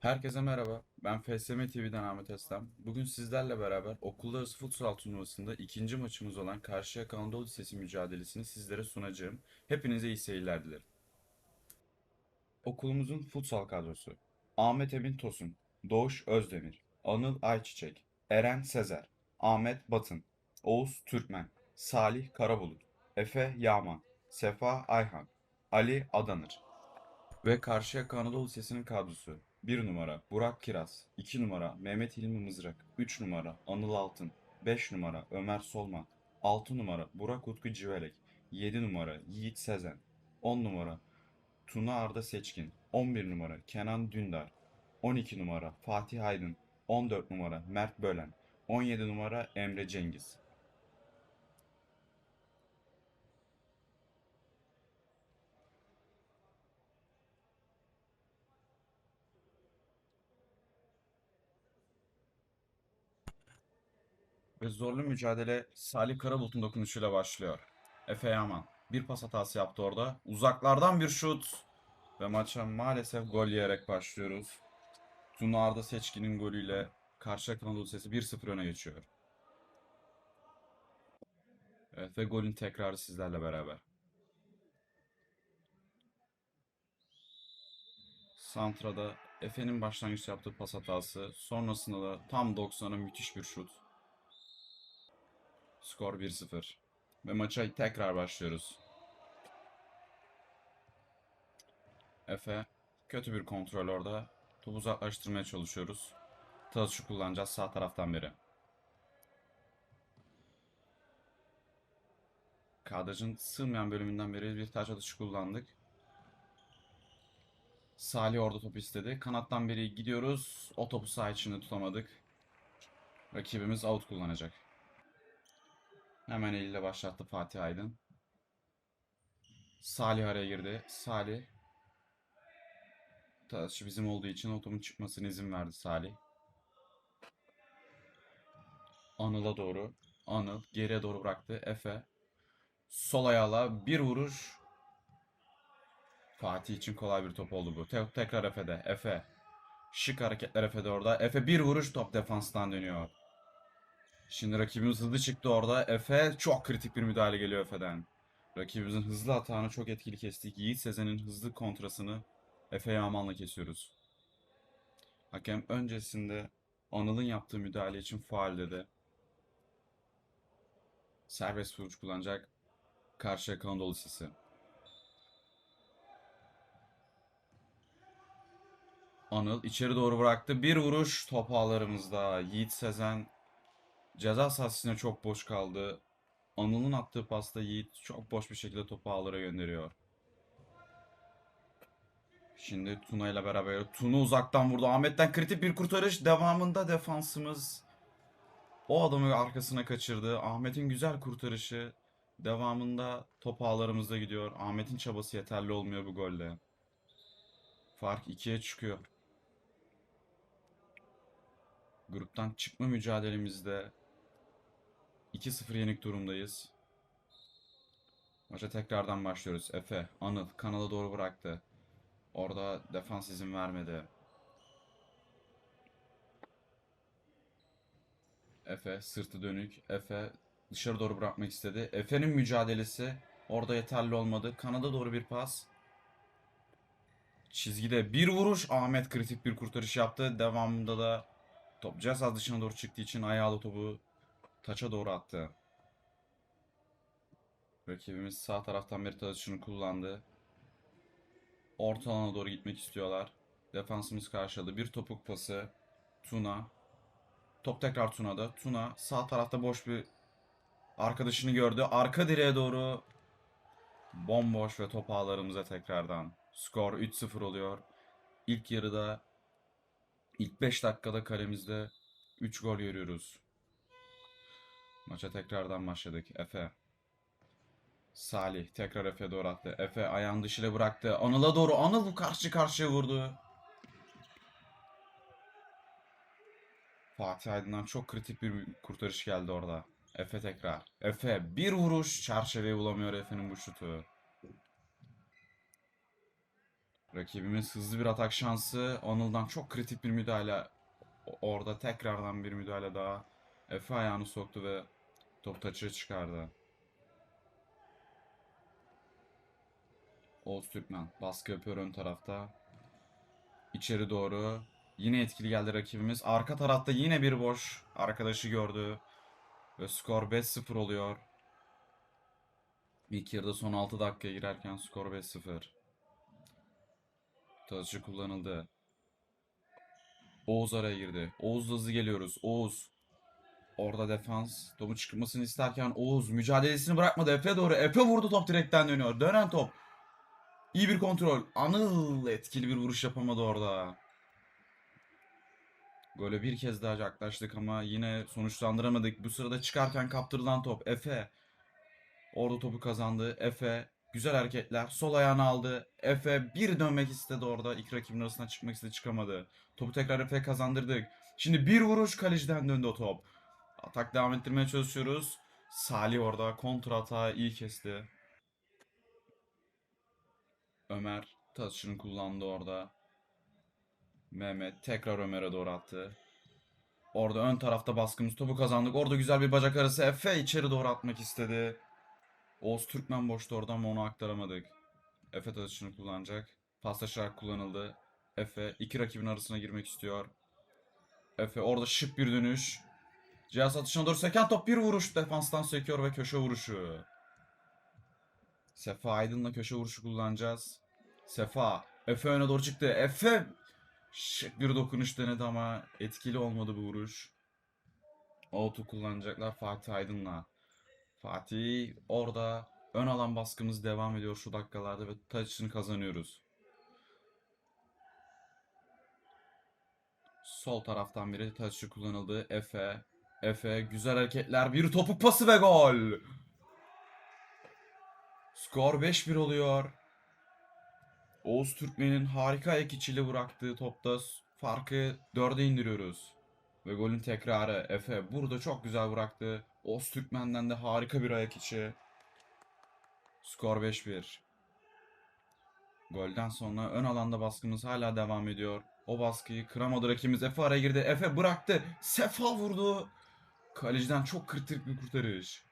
Herkese merhaba. Ben FSM TV'den Ahmet Eslem. Bugün sizlerle beraber okullar arası futsal turnuvasında ikinci maçımız olan Karşıyaka Anadolu Lisesi mücadelesini sizlere sunacağım. Hepinize iyi seyirler dilerim. Okulumuzun futsal kadrosu. Ahmet Emin Tosun, Doğuş Özdemir, Anıl Ayçiçek, Eren Sezer, Ahmet Batın, Oğuz Türkmen, Salih Karabulut, Efe Yağman, Sefa Ayhan, Ali Adanır. Ve Karşıyaka Anadolu Lisesi'nin kadrosu. 1 numara Burak Kiraz, 2 numara Mehmet Hilmi Mızrak, 3 numara Anıl Altın, 5 numara Ömer Solman, 6 numara Burak Utku Civelek, 7 numara Yiğit Sezen, 10 numara Tuna Arda Seçkin, 11 numara Kenan Dündar, 12 numara Fatih Aydın, 14 numara Mert Bölen, 17 numara Emre Cengiz. Ve zorlu mücadele Salih Karabulut'un dokunuşuyla başlıyor. Efe Yaman bir pas hatası yaptı orada. Uzaklardan bir şut. Ve maça maalesef gol yiyerek başlıyoruz. Tuna Arda Seçkin'in golüyle Karşıyaka Anadolu Lisesi 1-0 öne geçiyor. Evet ve golün tekrarı sizlerle beraber. Santra'da Efe'nin başlangıç yaptığı pas hatası. Sonrasında da tam 90'a müthiş bir şut. Skor 1-0. Ve maça tekrar başlıyoruz. Efe kötü bir kontrol orada. Topu uzaklaştırmaya çalışıyoruz. Tazı kullanacağız sağ taraftan beri. Kadrajın sığmayan bölümünden beri bir taç atışı kullandık. Salih orada topu istedi. Kanattan beri gidiyoruz. O topu sağ içinde tutamadık. Rakibimiz out kullanacak. Hemen eliyle başlattı Fatih Aydın. Salih araya girdi. Salih. Taşı bizim olduğu için o topun çıkmasına izin verdi Salih. Anıl'a doğru. Anıl geriye doğru bıraktı. Efe. Sol ayağla bir vuruş. Fatih için kolay bir top oldu bu. Te- tekrar Efe'de. Efe. Şık hareketler Efe'de orada. Efe bir vuruş top defanstan dönüyor. Şimdi rakibimiz hızlı çıktı orada. Efe çok kritik bir müdahale geliyor Efe'den. Rakibimizin hızlı atağını çok etkili kestik. Yiğit Sezen'in hızlı kontrasını Efe Yaman'la kesiyoruz. Hakem öncesinde Anıl'ın yaptığı müdahale için faul dedi. Serbest vuruş kullanacak Karşıyaka Anadolu Lisesi. Anıl içeri doğru bıraktı. Bir vuruş top ağlarımızda. Yiğit Sezen ceza sahasına çok boş kaldı. Anıl'ın attığı pasta Yiğit çok boş bir şekilde topu ağlara gönderiyor. Şimdi Tuna ile beraber Tuna uzaktan vurdu. Ahmet'ten kritik bir kurtarış. Devamında defansımız o adamı arkasına kaçırdı. Ahmet'in güzel kurtarışı. Devamında top ağlarımızda gidiyor. Ahmet'in çabası yeterli olmuyor bu golde. Fark ikiye çıkıyor. Gruptan çıkma mücadelemizde 2-0 yenik durumdayız. Maça tekrardan başlıyoruz. Efe, Anıl kanala doğru bıraktı. Orada defans izin vermedi. Efe sırtı dönük. Efe dışarı doğru bırakmak istedi. Efe'nin mücadelesi orada yeterli olmadı. Kanada doğru bir pas. Çizgide bir vuruş. Ahmet kritik bir kurtarış yaptı. Devamında da top ceza dışına doğru çıktığı için ayağlı topu taça doğru attı. Rakibimiz sağ taraftan bir taçını kullandı. Orta alana doğru gitmek istiyorlar. Defansımız karşıladı. Bir topuk pası. Tuna. Top tekrar Tuna'da. Tuna sağ tarafta boş bir arkadaşını gördü. Arka direğe doğru bomboş ve top ağlarımıza tekrardan. Skor 3-0 oluyor. İlk yarıda ilk 5 dakikada kalemizde 3 gol görüyoruz. Maça tekrardan başladık. Efe. Salih tekrar Efe doğru attı. Efe ayağın dışıyla bıraktı. Anıl'a doğru. Anıl karşı karşıya vurdu. Fatih Aydın'dan çok kritik bir kurtarış geldi orada. Efe tekrar. Efe bir vuruş çerçeveyi bulamıyor Efe'nin bu şutu. Rakibimiz hızlı bir atak şansı. Anıl'dan çok kritik bir müdahale. Orada tekrardan bir müdahale daha. Efe ayağını soktu ve top taçı çıkardı. Oğuz Türkmen baskı yapıyor ön tarafta. İçeri doğru. Yine etkili geldi rakibimiz. Arka tarafta yine bir boş. Arkadaşı gördü. Ve skor 5-0 oluyor. İlk yarıda son 6 dakikaya girerken skor 5-0. Tazıcı kullanıldı. Oğuz araya girdi. Oğuz hızlı geliyoruz. Oğuz. Orada defans. Topu çıkmasını isterken Oğuz mücadelesini bırakmadı. Efe doğru. Efe vurdu top direkten dönüyor. Dönen top. İyi bir kontrol. Anıl etkili bir vuruş yapamadı orada. Gole bir kez daha yaklaştık ama yine sonuçlandıramadık. Bu sırada çıkarken kaptırılan top. Efe. Orada topu kazandı. Efe. Güzel hareketler. Sol ayağını aldı. Efe bir dönmek istedi orada. İki rakibin arasına çıkmak istedi çıkamadı. Topu tekrar Efe'ye kazandırdık. Şimdi bir vuruş kaleciden döndü o top. Atak devam ettirmeye çalışıyoruz. Salih orada kontra atağı iyi kesti. Ömer taşını kullandı orada. Mehmet tekrar Ömer'e doğru attı. Orada ön tarafta baskımız topu kazandık. Orada güzel bir bacak arası Efe içeri doğru atmak istedi. Oğuz Türkmen boştu orada ama onu aktaramadık. Efe taşını kullanacak. Paslaşarak kullanıldı. Efe iki rakibin arasına girmek istiyor. Efe orada şık bir dönüş. Cihaz atışına doğru seken top bir vuruş defanstan sekiyor ve köşe vuruşu. Sefa Aydın'la köşe vuruşu kullanacağız. Sefa. Efe öne doğru çıktı. Efe şık bir dokunuş denedi ama etkili olmadı bu vuruş. Auto kullanacaklar Fatih Aydın'la. Fatih orada ön alan baskımız devam ediyor şu dakikalarda ve taçını kazanıyoruz. Sol taraftan biri taçı kullanıldı. Efe. Efe güzel hareketler. Bir topuk pası ve gol. Skor 5-1 oluyor. Oğuz Türkmen'in harika ayak içiyle bıraktığı topta farkı 4'e indiriyoruz. Ve golün tekrarı Efe burada çok güzel bıraktı. Oğuz Türkmen'den de harika bir ayak içi. Skor 5-1. Golden sonra ön alanda baskımız hala devam ediyor. O baskıyı kıramadı rakibimiz. Efe araya girdi. Efe bıraktı. Sefa vurdu. Kaleciden çok kritik bir kurtarış.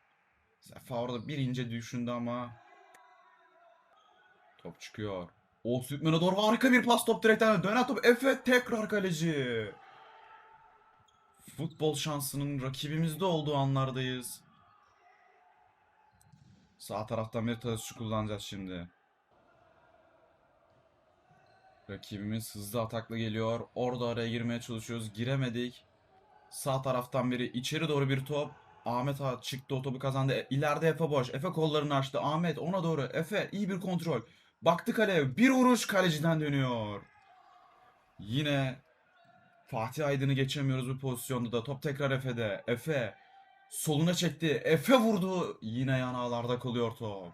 Sefa orada bir ince düşündü ama top çıkıyor. Oğuz Türkmen'e doğru harika bir pas top direkten dönen top. Efe tekrar kaleci. Futbol şansının rakibimizde olduğu anlardayız. Sağ taraftan bir taşçı kullanacağız şimdi. Rakibimiz hızlı atakla geliyor. Orada araya girmeye çalışıyoruz. Giremedik. Sağ taraftan biri içeri doğru bir top. Ahmet Ağa çıktı o topu kazandı. E, İleride Efe boş. Efe kollarını açtı. Ahmet ona doğru. Efe iyi bir kontrol. Baktı kaleye. Bir vuruş kaleciden dönüyor. Yine Fatih Aydın'ı geçemiyoruz bu pozisyonda da. Top tekrar Efe'de. Efe soluna çekti. Efe vurdu. Yine yanağlarda kalıyor top.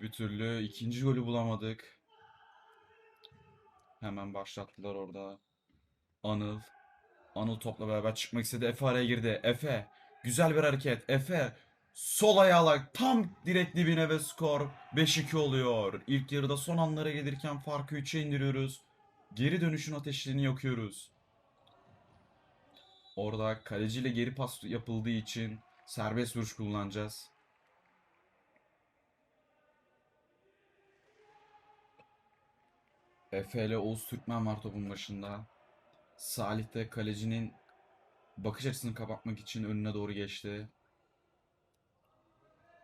Bir türlü ikinci golü bulamadık. Hemen başlattılar orada. Anıl. Anıl topla beraber çıkmak istedi. Efe araya girdi. Efe. Güzel bir hareket. Efe. Sol ayağıyla tam direkt dibine ve skor 5-2 oluyor. İlk yarıda son anlara gelirken farkı 3'e indiriyoruz. Geri dönüşün ateşlerini yakıyoruz. Orada kaleciyle geri pas yapıldığı için serbest vuruş kullanacağız. Efe ile Oğuz Türkmen var topun başında. Salih de kalecinin bakış açısını kapatmak için önüne doğru geçti.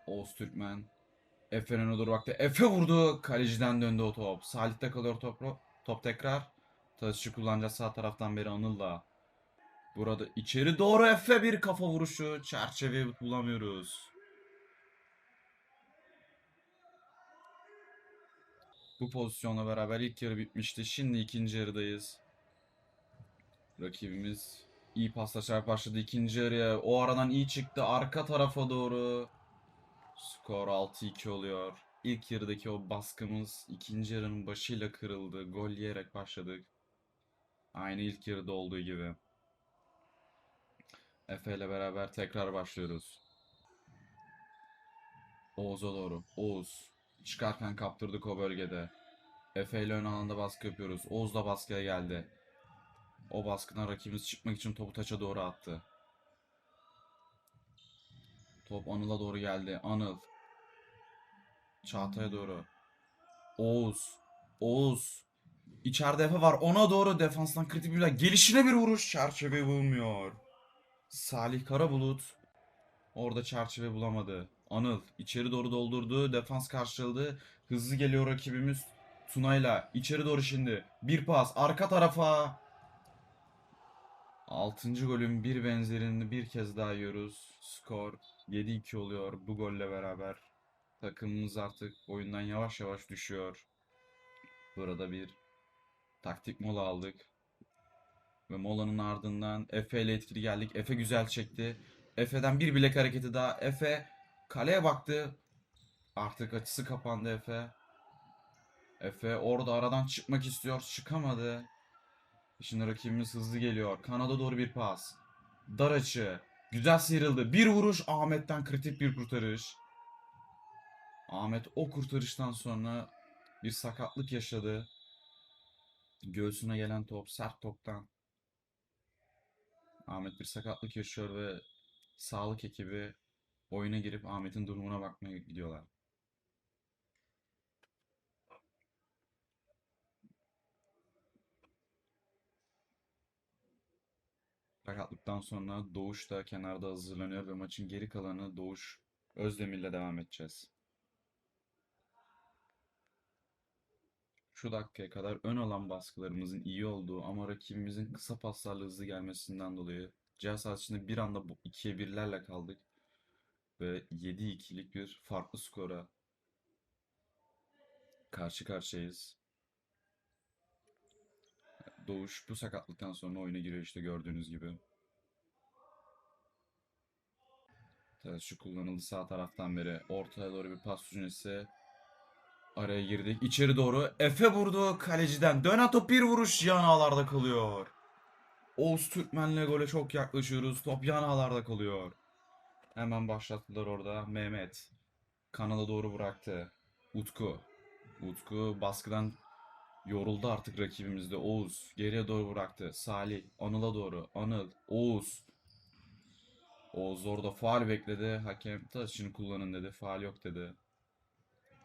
Oğuz Türkmen. Efe'nin önüne baktı. Efe vurdu. Kaleciden döndü o top. Salih'te kalıyor top, top tekrar. Taşçı kullanacağız sağ taraftan beri Anıl'la. Burada içeri doğru Efe bir kafa vuruşu. Çerçeveyi bulamıyoruz. Bu pozisyonla beraber ilk yarı bitmişti. Şimdi ikinci yarıdayız. Rakibimiz iyi paslaşarak başladı ikinci yarıya. O aradan iyi çıktı arka tarafa doğru. Skor 6-2 oluyor. İlk yarıdaki o baskımız ikinci yarının başıyla kırıldı. Gol yiyerek başladık. Aynı ilk yarıda olduğu gibi. Efe ile beraber tekrar başlıyoruz. Oğuz'a doğru. Oğuz. Çıkarken kaptırdık o bölgede. Efe ile ön alanda baskı yapıyoruz. Oğuz da baskıya geldi. O baskına rakibimiz çıkmak için topu taça doğru attı. Top Anıl'a doğru geldi. Anıl. Çağatay'a doğru. Oğuz. Oğuz. İçeride Efe var. Ona doğru defanstan kritik bir Gelişine bir vuruş. Çerçeve bulmuyor. Salih Karabulut. Orada çerçeve bulamadı. Anıl içeri doğru doldurdu. Defans karşıladı. Hızlı geliyor rakibimiz. Tuna'yla içeri doğru şimdi. Bir pas arka tarafa. Altıncı golün bir benzerini bir kez daha yiyoruz. Skor 7-2 oluyor bu golle beraber. Takımımız artık oyundan yavaş yavaş düşüyor. Burada bir taktik mola aldık. Ve molanın ardından Efe ile etkili geldik. Efe güzel çekti. Efe'den bir bilek hareketi daha. Efe kaleye baktı. Artık açısı kapandı Efe. Efe orada aradan çıkmak istiyor. Çıkamadı. Şimdi rakibimiz hızlı geliyor. Kanada doğru bir pas. Dar açı. Güzel sıyrıldı. Bir vuruş. Ahmet'ten kritik bir kurtarış. Ahmet o kurtarıştan sonra bir sakatlık yaşadı. Göğsüne gelen top sert toptan. Ahmet bir sakatlık yaşıyor ve sağlık ekibi oyuna girip Ahmet'in durumuna bakmaya gidiyorlar. Sakatlıktan sonra Doğuş da kenarda hazırlanıyor ve maçın geri kalanı Doğuş Özdemir'le devam edeceğiz. Şu dakikaya kadar ön alan baskılarımızın iyi olduğu ama rakibimizin kısa paslarla hızlı gelmesinden dolayı cihaz içinde bir anda bu 2'ye 1'lerle kaldık ve 7-2'lik bir farklı skora karşı karşıyayız. Doğuş bu sakatlıktan sonra oyuna giriyor işte gördüğünüz gibi. Evet, şu kullanıldı sağ taraftan beri. Ortaya doğru bir pas süzülmesi. Araya girdik. İçeri doğru. Efe vurdu kaleciden. Dönen top bir vuruş yan ağlarda kalıyor. Oğuz Türkmen'le gole çok yaklaşıyoruz. Top yan ağlarda kalıyor. Hemen başlattılar orada. Mehmet. Kanala doğru bıraktı. Utku. Utku baskıdan yoruldu artık rakibimizde. Oğuz geriye doğru bıraktı. Salih. Anıl'a doğru. Anıl. Oğuz. Oğuz orada faal bekledi. Hakem taşını kullanın dedi. Faal yok dedi.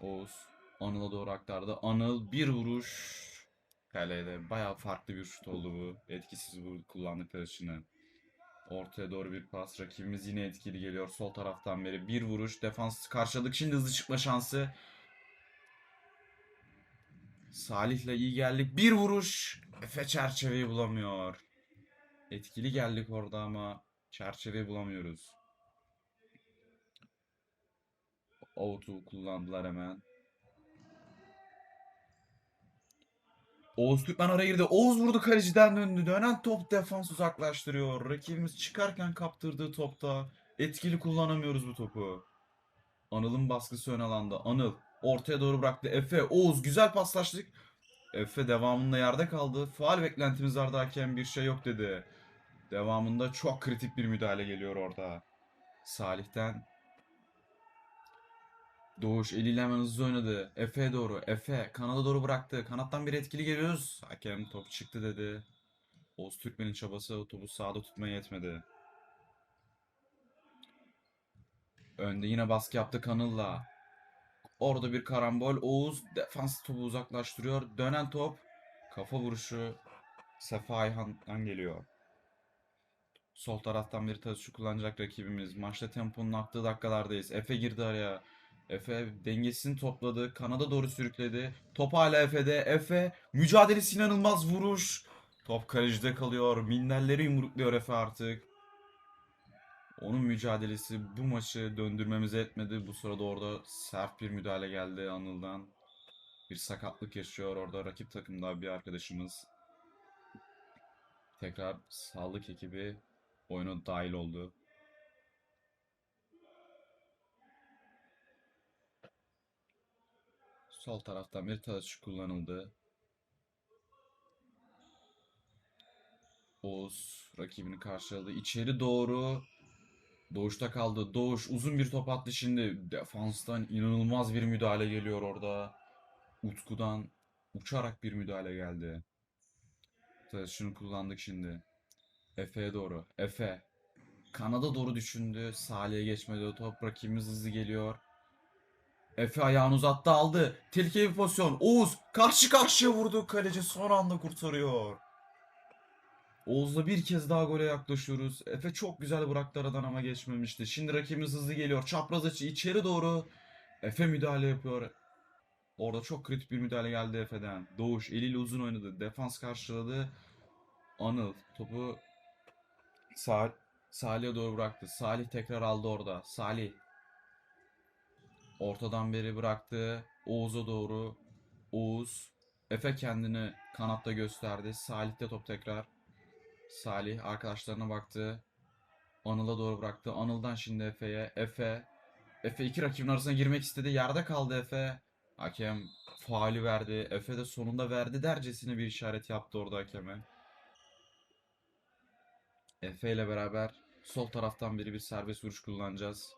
Oğuz Anıl'a doğru aktardı. Anıl bir vuruş. Kalede bayağı farklı bir şut oldu bu. Etkisiz bu kullandıkları için. Ortaya doğru bir pas. Rakibimiz yine etkili geliyor. Sol taraftan beri bir vuruş. Defans karşıladık. Şimdi hızlı çıkma şansı. Salih'le iyi geldik. Bir vuruş. Efe çerçeveyi bulamıyor. Etkili geldik orada ama çerçeveyi bulamıyoruz. Out'u kullandılar hemen. Oğuz Türkmen araya girdi. Oğuz vurdu kaleciden döndü. Dönen top defans uzaklaştırıyor. Rakibimiz çıkarken kaptırdığı topta etkili kullanamıyoruz bu topu. Anıl'ın baskısı ön alanda. Anıl ortaya doğru bıraktı. Efe, Oğuz güzel paslaştık. Efe devamında yerde kaldı. Faal beklentimiz vardı hakem bir şey yok dedi. Devamında çok kritik bir müdahale geliyor orada. Salih'ten Doğuş eliyle hemen hızlı oynadı. Efe'ye doğru. Efe kanada doğru bıraktı. Kanattan bir etkili geliyoruz. Hakem top çıktı dedi. Oğuz Türkmen'in çabası topu sağda tutmaya yetmedi. Önde yine baskı yaptı Kanıl'la. Orada bir karambol. Oğuz defans topu uzaklaştırıyor. Dönen top. Kafa vuruşu Sefa Ayhan'dan geliyor. Sol taraftan bir taşı kullanacak rakibimiz. Maçta temponun aktığı dakikalardayız. Efe girdi araya. Efe dengesini topladı. Kanada doğru sürükledi. Top hala Efe'de. Efe mücadelesi inanılmaz vuruş. Top kalecide kalıyor. Minderleri yumrukluyor Efe artık. Onun mücadelesi bu maçı döndürmemize etmedi. Bu sırada orada sert bir müdahale geldi Anıl'dan. Bir sakatlık yaşıyor orada rakip takımda bir arkadaşımız. Tekrar sağlık ekibi oyuna dahil oldu. Sol taraftan bir taç kullanıldı. Oğuz rakibini karşıladı. İçeri doğru Doğuşta kaldı. Doğuş uzun bir top attı şimdi. Defanstan inanılmaz bir müdahale geliyor orada. Utku'dan uçarak bir müdahale geldi. Şunu kullandık şimdi. Efe'ye doğru. Efe. Kanada doğru düşündü. Salih'e geçmedi o top. Rakibimiz hızlı geliyor. Efe ayağını uzattı aldı. Tehlikeli bir pozisyon. Oğuz karşı karşıya vurdu. Kaleci son anda kurtarıyor. Oğuz'la bir kez daha gole yaklaşıyoruz. Efe çok güzel bıraktı aradan ama geçmemişti. Şimdi rakibimiz hızlı geliyor. Çapraz açı içeri doğru. Efe müdahale yapıyor. Orada çok kritik bir müdahale geldi Efe'den. Doğuş eliyle uzun oynadı. Defans karşıladı. Anıl topu Sal Salih'e doğru bıraktı. Salih tekrar aldı orada. Salih ortadan beri bıraktı. Oğuz'a doğru. Oğuz Efe kendini kanatta gösterdi. Salih'te top tekrar. Salih arkadaşlarına baktı. Anıl'a doğru bıraktı. Anıl'dan şimdi Efe'ye. Efe. Efe iki rakibin arasına girmek istedi. Yerde kaldı Efe. Hakem faali verdi. Efe de sonunda verdi dercesine bir işaret yaptı orada hakeme. Efe ile beraber sol taraftan biri bir serbest vuruş kullanacağız.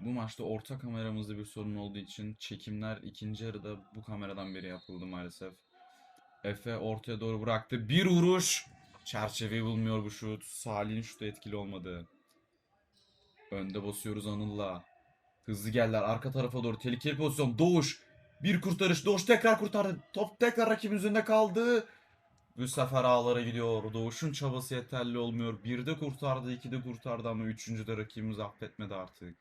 Bu maçta orta kameramızda bir sorun olduğu için çekimler ikinci yarıda bu kameradan beri yapıldı maalesef. Efe ortaya doğru bıraktı. Bir vuruş. Çerçeveyi bulmuyor bu şut. Salih'in şutu etkili olmadı. Önde basıyoruz Anıl'la. Hızlı geldiler arka tarafa doğru. Tehlikeli pozisyon. Doğuş. Bir kurtarış. Doğuş tekrar kurtardı. Top tekrar rakibin üzerinde kaldı. Bu sefer ağlara gidiyor. Doğuş'un çabası yeterli olmuyor. Bir de kurtardı, iki de kurtardı ama üçüncü de rakibimiz affetmedi artık.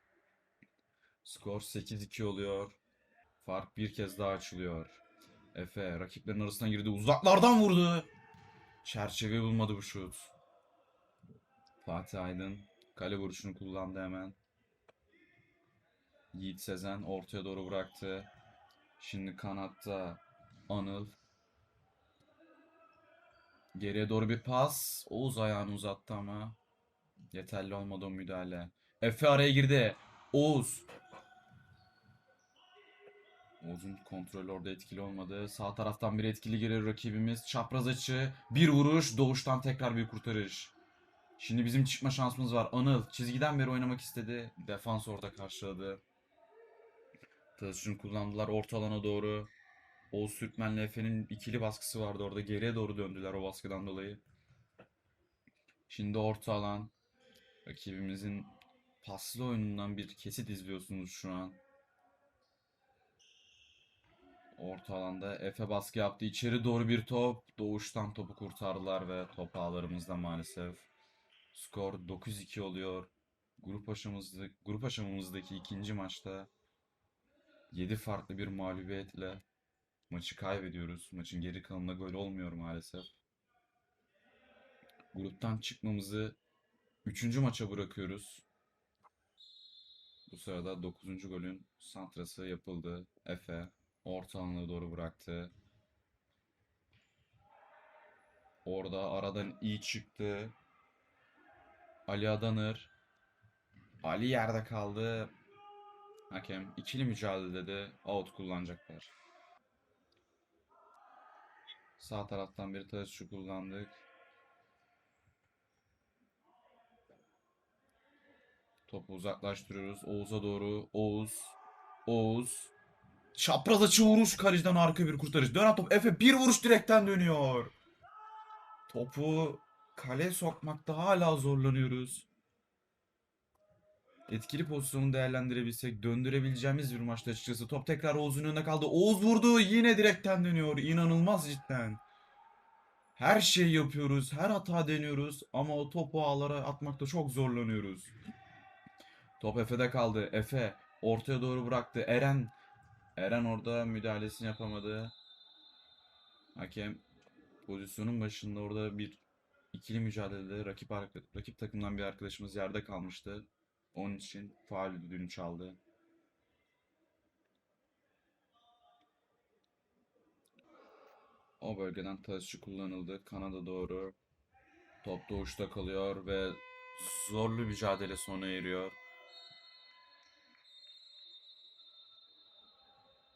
Skor 8-2 oluyor. Fark bir kez daha açılıyor. Efe rakiplerin arasına girdi. Uzaklardan vurdu. Çerçeve bulmadı bu şut. Fatih Aydın kale vuruşunu kullandı hemen. Yiğit Sezen ortaya doğru bıraktı. Şimdi kanatta Anıl. Geriye doğru bir pas. Oğuz ayağını uzattı ama. Yeterli olmadı o müdahale. Efe araya girdi. Oğuz. Oğuz'un kontrolü orada etkili olmadı. Sağ taraftan bir etkili geliyor rakibimiz. Çapraz açı. Bir vuruş. Doğuştan tekrar bir kurtarış. Şimdi bizim çıkma şansımız var. Anıl çizgiden beri oynamak istedi. Defans orada karşıladı. Taşını kullandılar orta alana doğru. Oğuz Türkmen'le Efe'nin ikili baskısı vardı orada. Geriye doğru döndüler o baskıdan dolayı. Şimdi orta alan. Rakibimizin paslı oyunundan bir kesit izliyorsunuz şu an. Orta alanda Efe baskı yaptı. İçeri doğru bir top. Doğuştan topu kurtardılar ve top ağlarımızda maalesef. Skor 9-2 oluyor. Grup aşamamızda, grup aşamamızdaki ikinci maçta 7 farklı bir mağlubiyetle maçı kaybediyoruz. Maçın geri kalanında gol olmuyor maalesef. Gruptan çıkmamızı 3. maça bırakıyoruz. Bu sırada 9. golün santrası yapıldı. Efe orta alana doğru bıraktı. Orada aradan iyi çıktı. Ali Adanır. Ali yerde kaldı. Hakem ikili mücadelede out kullanacaklar. Sağ taraftan bir taşçı kullandık. Topu uzaklaştırıyoruz. Oğuz'a doğru. Oğuz. Oğuz. Çapraz açı vuruş. Kaleciden arka bir kurtarış. Dönen top. Efe bir vuruş direkten dönüyor. Topu kaleye sokmakta hala zorlanıyoruz. Etkili pozisyonu değerlendirebilsek döndürebileceğimiz bir maçta açıkçası. Top tekrar Oğuz'un önüne kaldı. Oğuz vurdu. Yine direkten dönüyor. İnanılmaz cidden. Her şeyi yapıyoruz. Her hata deniyoruz. Ama o topu ağlara atmakta çok zorlanıyoruz. Top Efe'de kaldı. Efe ortaya doğru bıraktı. Eren Eren orada müdahalesini yapamadı. Hakem pozisyonun başında orada bir ikili mücadelede rakip rakip takımdan bir arkadaşımız yerde kalmıştı. Onun için faul düdüğünü çaldı. O bölgeden taşçı kullanıldı. Kanada doğru. Top doğuşta kalıyor ve zorlu mücadele sona eriyor.